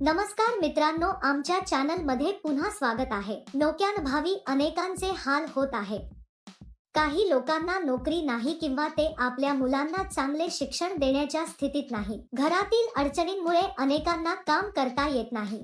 नमस्कार मित्रांनो आमच्या चॅनलमध्ये पुन्हा स्वागत आहे. नोक्यानभावी अनेकांचे हाल होत आहे. काही लोकांना नोकरी नाही किंवा ते आपल्या मुलांना चांगले शिक्षण देण्याच्या स्थितीत नाही. घरातील अडचणींमुळे अनेकांना काम करता येत नाही.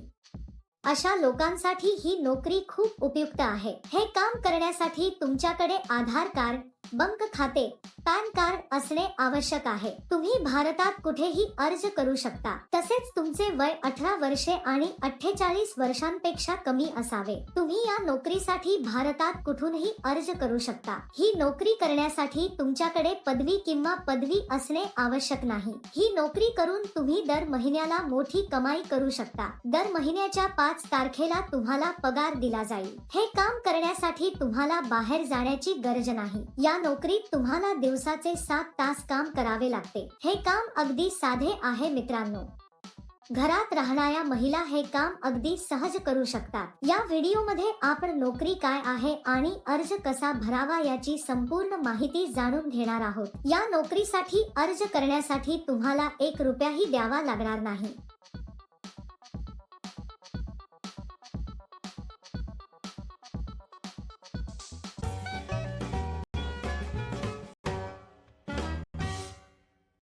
अशा लोकांसाठी ही नोकरी खूप उपयुक्त आहे. हे काम करण्यासाठी तुमच्याकडे आधार कार्ड बँक खाते पॅन कार्ड असणे आवश्यक आहे. तुम्ही भारतात कुठेही अर्ज करू शकता. तसेच तुमचे वय अठरा वर्षे आणि अठ्ठेचाळीस वर्षांपेक्षा कमी असावे. तुम्ही या नोकरीसाठी भारतात कुठूनही अर्ज करू शकता. ही नोकरी करण्यासाठी तुमच्याकडे पदवी किंवा पदवी असणे आवश्यक नाही. ही नोकरी करून तुम्ही दर महिन्याला मोठी कमाई करू शकता. दर महिन्याच्या पाच तारखेला तुम्हाला पगार दिला जाईल. हे काम करण्यासाठी तुम्हाला बाहेर जाण्याची गरज नाही. या नोकरीत तुम्हाला दिवसाचे सात तास काम करावे लागते. हे काम अगदी साधे आहे मित्रांनो. घरात राहणाऱ्या महिला हे काम अगदी सहज करू शकतात. या व्हिडिओमध्ये आपण नोकरी काय आहे आणि अर्ज कसा भरावा याची संपूर्ण माहिती जाणून घेणार आहोत. या नोकरीसाठी अर्ज करण्यासाठी तुम्हाला एक रुपयाही द्यावा लागणार नाही.